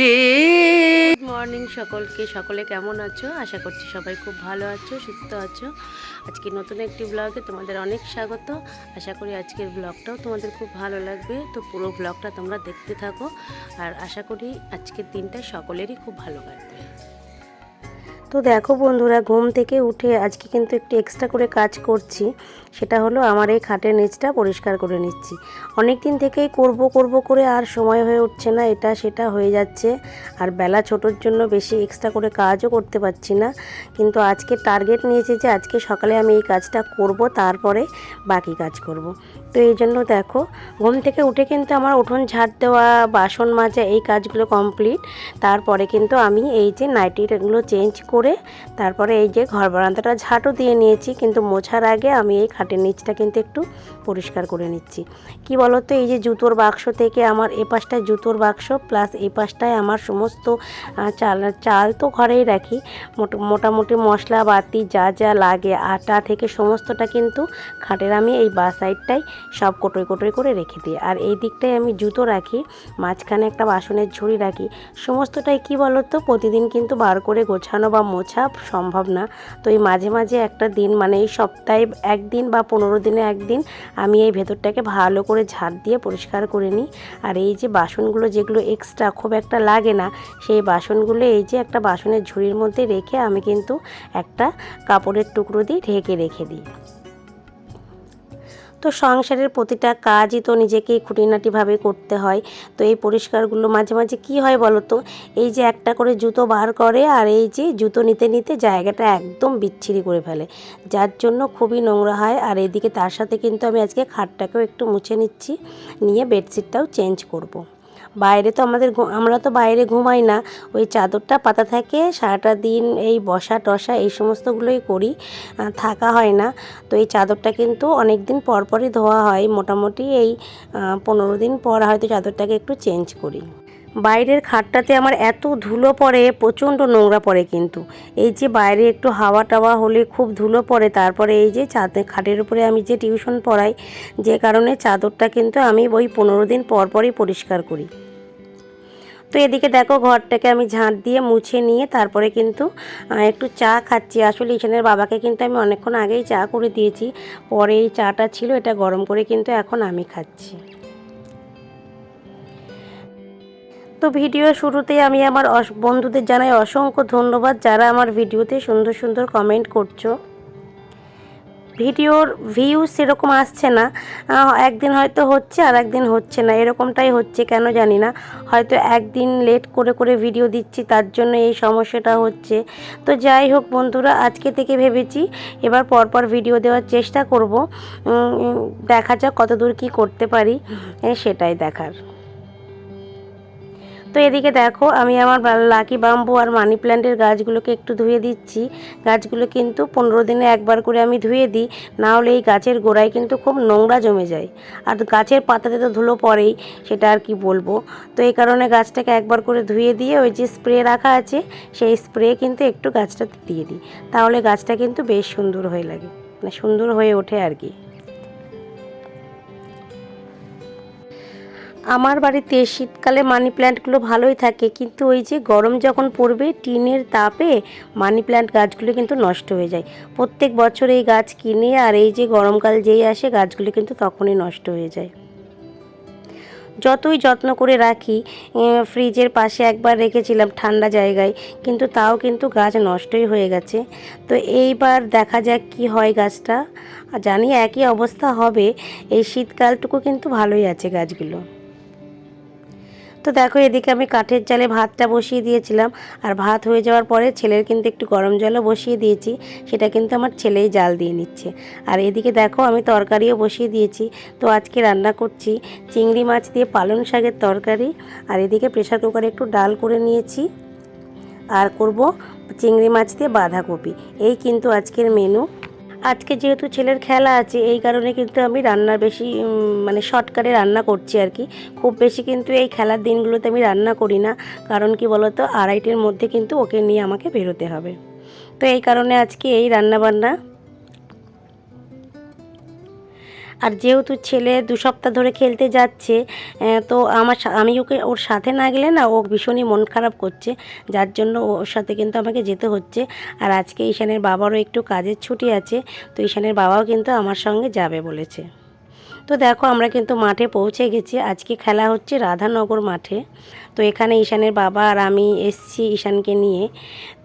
রে। Good morning সকলকে, সকলে কেমন আছো? আশা করছি সবাই খুব ভালো আছো, সুস্থ আছো। আজকে নতুন একটি ব্লগে তোমাদের অনেক স্বাগত। আশা করি আজকের ব্লগটাও তোমাদের খুব ভালো লাগবে। তো পুরো ব্লগটা তোমরা দেখতে থাকো। আর আশা করি আজকের দিনটা সকলেরই খুব ভালো কাটবে। তো দেখো বন্ধুরা, ঘুম থেকে উঠে আজকে কিন্তু একটু এক্সট্রা করে কাজ করছি। সেটা হলো আমার এই খাটের নিচটা পরিষ্কার করে নিচ্ছি। অনেক দিন থেকেই করব করব করে আর সময় হয়ে উঠছে না, এটা সেটা হয়ে যাচ্ছে। আর বেলা ছোটোর জন্য বেশি এক্সট্রা করে কাজও করতে পারছি না। কিন্তু আজকে টার্গেট নিয়েছি যে আজকে সকালে আমি এই কাজটা করব, তারপরে বাকি কাজ করব। তো এই জন্য দেখো, ঘুম থেকে উঠে কিন্তু আমার উঠোন ঝাড় দেওয়া, বাসন মাজা এই কাজগুলো কমপ্লিট তারপরে কিন্তু আমি এই যে নাইটিগুলো চেঞ্জ করে, তারপরে এই যে ঘর বারান্দাটা ঝাঁটও দিয়ে নিয়েছি। কিন্তু মোছার আগে আমি এই খাটের নিচটা কিন্তু একটু পরিষ্কার করে নিচ্ছি। কি বলতো, এই যে জুতোর বাক্স থেকে আমার এ পাশটায় জুতোর বাক্স প্লাস এই পাশটায় আমার সমস্ত চাল চাল তো ঘরেই রাখি। মোটামুটি মশলা বাতি যা যা লাগে, আটা থেকে সমস্তটা কিন্তু খাটের আমি এই বা সাইডটাই সব কোটোই কোটোই করে রেখে দিই। আর এই দিকটায় আমি জুতো রাখি, মাঝখানে একটা বাসনের ঝুড়ি রাখি। সমস্তটাই কি বলতো? প্রতিদিন কিন্তু বার করে গোছানো বা মোছা সম্ভব না। তো এই মাঝে মাঝে একটা দিন মানে এই সপ্তাহে একদিন বা পনেরো দিনে একদিন আমি এই ভেতরটাকে ভালো করে ঝাড় দিয়ে পরিষ্কার করে নিই। আর এই যে বাসনগুলো যেগুলো এক্সট্রা খুব একটা লাগে না, সেই বাসনগুলো এই যে একটা বাসনের ঝুড়ির মধ্যে রেখে আমি কিন্তু একটা কাপড়ের টুকরো দিয়ে ঢেকে রেখে দিই। তো সংসারের প্রতিটা কাজই তো নিজেকেই খুঁটিনাটিভাবে করতে হয়। তো এই পরিষ্কারগুলো মাঝে মাঝে কি হয় বলো তো? এই যে একটা করে জুতো বার করে আর এই যে জুতো নিতে নিতে জায়গাটা একদম বিচ্ছিরি করে ফেলে। যার জন্য খুবই নোংরা হয় আর এদিকে তার সাথে কিন্তু আমি আজকে খাটটাকেও একটু মুছে নিচ্ছি। নিয়ে বেডশিটটাও চেঞ্জ করব। বাইরে তো আমাদের আমরা তো বাইরে ঘুমাই না। ওই চাদরটা পাতা থাকে, সারাটা দিন এই বসা টসা এই সমস্তগুলোই করি থাকা হয় না। তো এই চাদরটা কিন্তু অনেক দিন পর পরই ধোয়া হয়, মোটামুটি এই পনেরো দিন পর হয়তো চাদরটাকে একটু চেঞ্জ করি। বাইরের খাটটাতে আমার এত ধুলো পড়ে, প্রচণ্ড নোংরা পড়ে কিন্তু। এই যে বাইরে একটু হাওয়া টাওয়া হলে খুব ধুলো পড়ে, তারপরে এই যে চাঁদে খাটের উপরে আমি যে টিউশন পড়াই, যে কারণে চাদরটা কিন্তু আমি ওই পনেরো দিন পর পরই পরিষ্কার করি। তো এদিকে দেখো ঘরটাকে আমি ঝাঁট দিয়ে মুছে নিয়ে তারপরে কিন্তু একটু চা খাচ্ছি। আসলে ঈশানের বাবাকে কিন্তু আমি অনেকক্ষণ আগেই চা করে দিয়েছি, পরে এই চাটা ছিল, এটা গরম করে কিন্তু এখন আমি খাচ্ছি। তো ভিডিও শুরুতেই আমি আমার বন্ধুদের জানাই অসংখ্য ধন্যবাদ যারা আমার ভিডিওতে সুন্দর সুন্দর কমেন্ট করছ। ভিডিওর ভিউ সেরকম আসছে না। একদিন হয়তো হচ্ছে আর একদিন হচ্ছে না। এরকমটাই হচ্ছে, কেন জানি না। হয়তো একদিন লেট করে করে ভিডিও দিচ্ছি, তার জন্য এই সমস্যাটা হচ্ছে। তো যাই হোক বন্ধুরা, আজকে থেকে ভেবেছি এবার পরপর ভিডিও দেওয়ার চেষ্টা করব। দেখা যাক কতদূর কী করতে পারি। সেটাই দেখার। তো এদিকে দেখো, আমি আমার লাকি বাম্বু আর মানি প্ল্যান্টের গাছগুলোকে একটু ধুয়ে দিচ্ছি। গাছগুলো কিন্তু পনেরো দিনে একবার করে আমি ধুয়ে দিই, না হলে এই গাছের গোড়ায় কিন্তু খুব নোংরা জমে যায়। আর গাছের পাতাতে তো ধুলো পড়েই, সেটা আর কি বলব। তো এই কারণে গাছটাকে একবার করে ধুয়ে দিয়ে ওই যে স্প্রে রাখা আছে, সেই স্প্রে কিন্তু একটু গাছটাতে দিয়ে দিই। তাহলে গাছটা কিন্তু বেশ সুন্দর হয়ে লাগে মানে সুন্দর হয়ে ওঠে আর কি। আমার বাড়িতে শীতকালে মানি প্ল্যান্টগুলো ভালোই থাকে, কিন্তু ওই যে গরম যখন পড়বে, টিনের তাপে মানি প্ল্যান্ট গাছগুলো কিন্তু নষ্ট হয়ে যায়। প্রত্যেক বছর এই গাছ কিনে আর এই যে গরমকাল যেই আসে, গাছগুলো কিন্তু তখনই নষ্ট হয়ে যায়। যতই যত্ন করে রাখি ফ্রিজের পাশে একবার রেখেছিলাম ঠান্ডা জায়গায়, কিন্তু তাও কিন্তু গাছ নষ্টই হয়ে গেছে। তো এইবার দেখা যাক কি হয় গাছটা। জানি একই অবস্থা হবে, এই শীতকালটুকু কিন্তু ভালোই আছে গাছগুলো। তো দেখো, এদিকে আমি কাঠের জালে ভাতটা বসিয়ে দিয়েছিলাম। আর ভাত হয়ে যাওয়ার পরে ছেলের কিন্তু একটু গরম জলও বসিয়ে দিয়েছি। সেটা কিন্তু আমার ছেলেই জাল দিয়ে নিচ্ছে। আর এদিকে দেখো, আমি তরকারিও বসিয়ে দিয়েছি। তো আজকে রান্না করছি চিংড়ি মাছ দিয়ে পালং শাকের তরকারি। আর এদিকে প্রেশার কুকারে একটু ডাল করে নিয়েছি। আর করব চিংড়ি মাছ দিয়ে বাঁধাকপি। এই কিন্তু আজকের মেনু আজকে যেহেতু ছেলের খেলা আছে, এই কারণে কিন্তু আমি রান্না বেশি মানে শর্টকাটে রান্না করছি আর কি। খুব বেশি কিন্তু এই খেলার দিনগুলোতে আমি রান্না করি না, কারণ কি বলতো, আড়াইটের মধ্যে কিন্তু ওকে নিয়ে আমাকে বেরোতে হবে। তো এই কারণে আজকে এই রান্না আর যেহেতু ছেলে দু সপ্তাহ ধরে খেলতে যাচ্ছে তো আমার আমি ওকে, ওর সাথে না গেলে না ও ভীষণই মন খারাপ করছে, যার জন্য ওর সাথে কিন্তু আমাকে যেতে হচ্ছে। আর আজকে ঈশানের বাবারও একটু কাজের ছুটি আছে, তো ঈশানের বাবাও কিন্তু আমার সঙ্গে যাবে বলেছে। তো দেখো আমরা কিন্তু মাঠে পৌঁছে গেছি। আজকে খেলা হচ্ছে রাধানগর মাঠে। তো এখানে ঈশানের বাবা আর আমি এসছি ঈশানকে নিয়ে।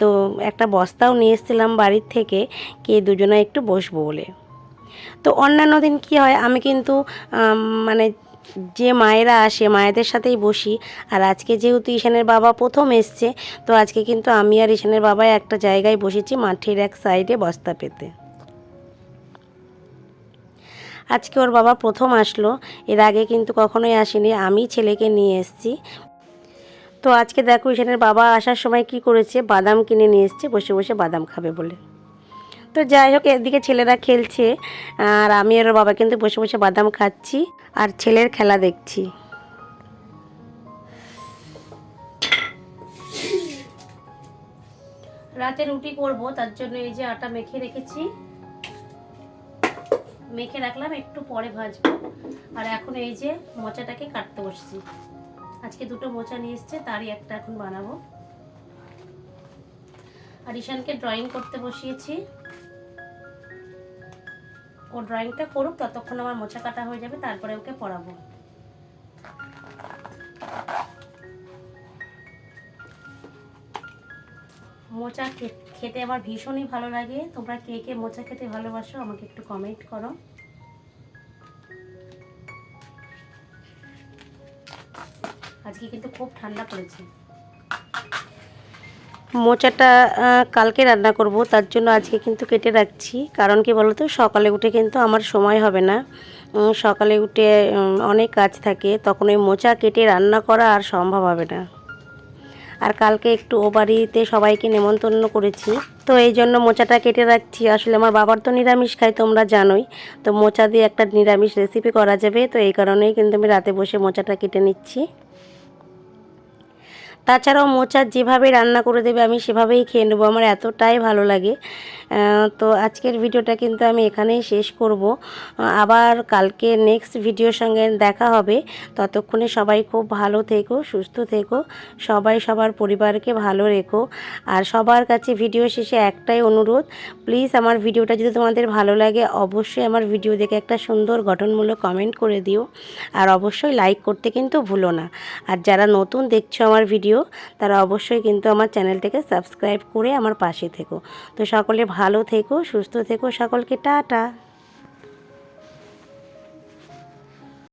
তো একটা বস্তাও নিয়ে এসেছিলাম বাড়ির থেকে, কে দুজনে একটু বসবো বলে। তো অন্যান্য দিন কী হয়? আমি কিন্তু মানে যে মায়েরা আসে, মায়েদের সাথেই বসি। আর আজকে যেহেতু ঈশানের বাবা প্রথম এসছে, তো আজকে কিন্তু আমি আর ঈশানের বাবা একটা জায়গায় বসেছি মাঠের এক সাইডে বস্তা পেতে। আজকে ওর বাবা প্রথম আসলো, এর আগে কিন্তু কখনোই আসেনি, আমি ছেলেকে নিয়ে এসেছি। তো আজকে দেখো, ঈশানের বাবা আসার সময় কি করেছে? বাদাম কিনে নিয়ে এসছে, বসে বসে বাদাম খাবে বলে। তো যাই হোক, এদিকে ছেলেরা খেলছে, আর আমি আর বাবা কিন্তু বসে বসে বাদাম খাচ্ছি আর ছেলের খেলা দেখছি। রাতে রুটি করব, তার জন্য এই যে আটা মেখে রেখেছি। মেখে রাখলাম, একটু পরে ভাজবো। আর এখন এই যে মোচাটাকে কাটতে বসছি। আজকে দুটো মোচা নিয়ে এসছে, তারই একটা এখন বানাবো। আর ঈশানকে ড্রয়িং করতে বসিয়েছি। ও ড্রয়িংটা করুক, ততক্ষণ আমার মোছা কাটা হয়ে যাবে, তারপরে ওকে পড়াবো মোচা খেতে আমার ভীষণই ভালো লাগে। তোমরা কে কে মোচা খেতে ভালোবাসো, আমাকে একটু কমেন্ট করো। আজকে কিন্তু খুব ঠান্ডা পড়েছে। মোচাটা কালকে রান্না করব, তার জন্য আজকে কিন্তু কেটে রাখছি। কারণ কি বলতো, সকালে উঠে কিন্তু আমার সময় হবে না। সকালে উঠে অনেক কাজ থাকে, তখন ওই মোচা কেটে রান্না করা আর সম্ভব হবে না। আর কালকে একটু ও বাড়িতে সবাইকে নেমন্তন্ন করেছি। তো এই জন্য মোচাটা কেটে রাখছি। আসলে আমার বাবার তো নিরামিষ খাই তোমরা জানোই। তো মোচা দিয়ে একটা নিরামিষ রেসিপি করা যাবে। তো এই কারণেই কিন্তু আমি রাতে বসে মোচাটা কেটে নিচ্ছি। তাছাড়াও মোচার যেভাবে রান্না করে দেবে আমি সেভাবেই খেয়ে নেব, আমার এতটাই ভালো লাগে। তো আজকের ভিডিওটা কিন্তু আমি এখানেই শেষ করব। আবার কালকে নেক্সট ভিডিওর সঙ্গে দেখা হবে। ততক্ষণে সবাই খুব ভালো থেকো, সুস্থ থেকো, সবাই সবার পরিবারকে ভালো রেখো। আর সবার কাছে ভিডিও শেষে একটাই অনুরোধ প্লিজ আমার ভিডিওটা যদি তোমাদের ভালো লাগে, অবশ্যই আমার ভিডিও দেখে একটা সুন্দর গঠনমূলক কমেন্ট করে দিও। আর অবশ্যই লাইক করতে কিন্তু ভুলো না। আর যারা নতুন দেখছ আমার ভিডিও, তারা অবশ্যই কিন্তু আমার চ্যানেলটাকে সাবস্ক্রাইব করে আমার পাশে থেকো। তো সকলে ভালো থেকো, সুস্থ থেকো, সকলকে টাটা।